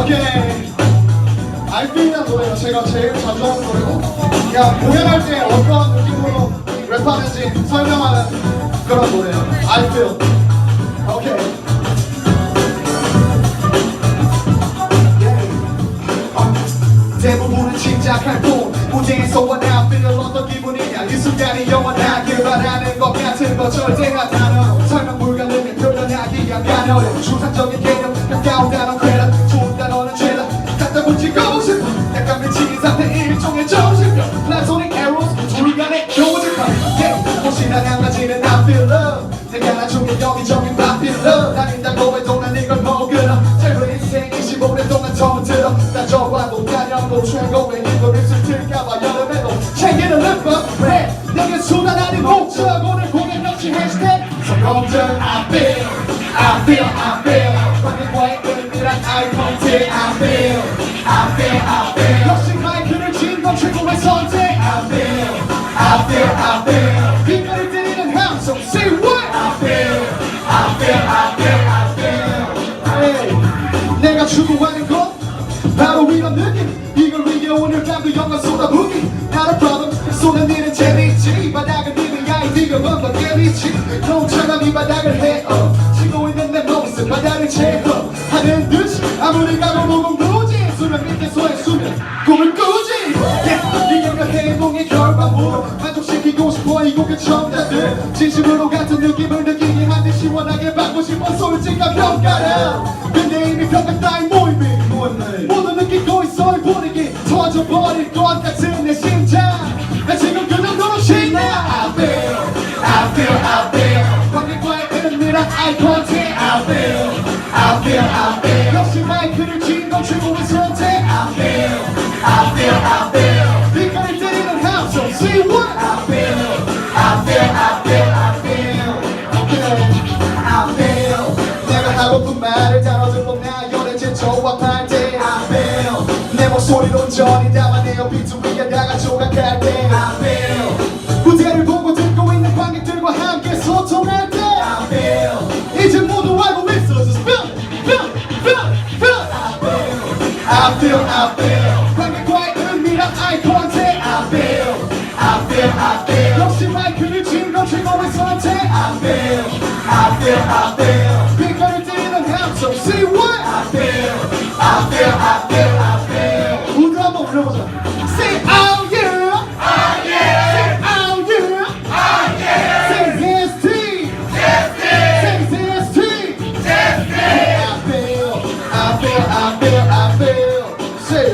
오케이. 제가 제일 자주 하는 노래고 그냥 공연할 때 어떠한 느낌으로 랩하는지 설명하는 그런 노래예요. Feel. 오케이. 대부분은 짐작할 뿐 무대에서와 나 feel 어떤 기분이냐 이 순간이 영원하길 바라는 것 같은 거 절대가 단어로 설명 불가능해 표현하기가 가능해 추상적인 개념 가까운 단어 저와도 단연도 최고의 이걸 입술 틀까봐 여름에도 챙기는 랩업 랩 내게 수단 아닌 목적 오늘 공연 역시 해시태그 성공적 I feel I feel I feel 관객과의 은밀한 eye contact I feel I feel I feel 역시 마이크를 쥔건 최고의 선택 I feel I feel I feel 빛깔을 때리는 함성 say what I feel I feel I feel 오늘 밤도 영광 쏟아부기. Not a problem. 쏟아내는 재미있지. 바닥을 비는 야이 네가 뭔가 깨미지 너처럼 이 바닥을 헤어. 치고 있는 내 모습 바닥을 채워. 하는 듯이 아무리 가도 녹음 무지. 수면 밑에서의 수면 꿈을 꾸지. Yeah. 그 행복의 결과물 만족시키고 싶어 이 곡의 청자들. 진심으로 같은 느낌을 느끼게 하는 시원하게 받고 싶어 솔직한 평가를. 근데 이미 평가 따윈 버릴 것 같은 내 심장 나 지금 그 정도로 신나 I feel I feel I feel 관객과의 은밀한 eye contact I feel I feel I feel 역시 마이크를 쥔건 최고의 선택 I feel I feel I feel 빛깔을 때리는 함성 See what I feel I feel I feel I feel Okay I feel 내가 하고픈 말을 다 소리로 전이 담아내어 비트 위에 다가 조각할 때 I feel 무대를 보고 듣고 있는 관객들과 함께 소통할 때 I feel 이제 모두 알고 있어 Just feel feel feel feel I feel I feel I feel 관객과의 은밀한 eye contact I feel I feel I feel 역시 마이크를 쥔건 최고의 선택 I feel I feel I feel 한번 불러보자 Say oh yeah Oh yeah Say oh yeah Oh yeah Say yes T Yes T Say yes T Yes T I feel I feel I feel I feel Say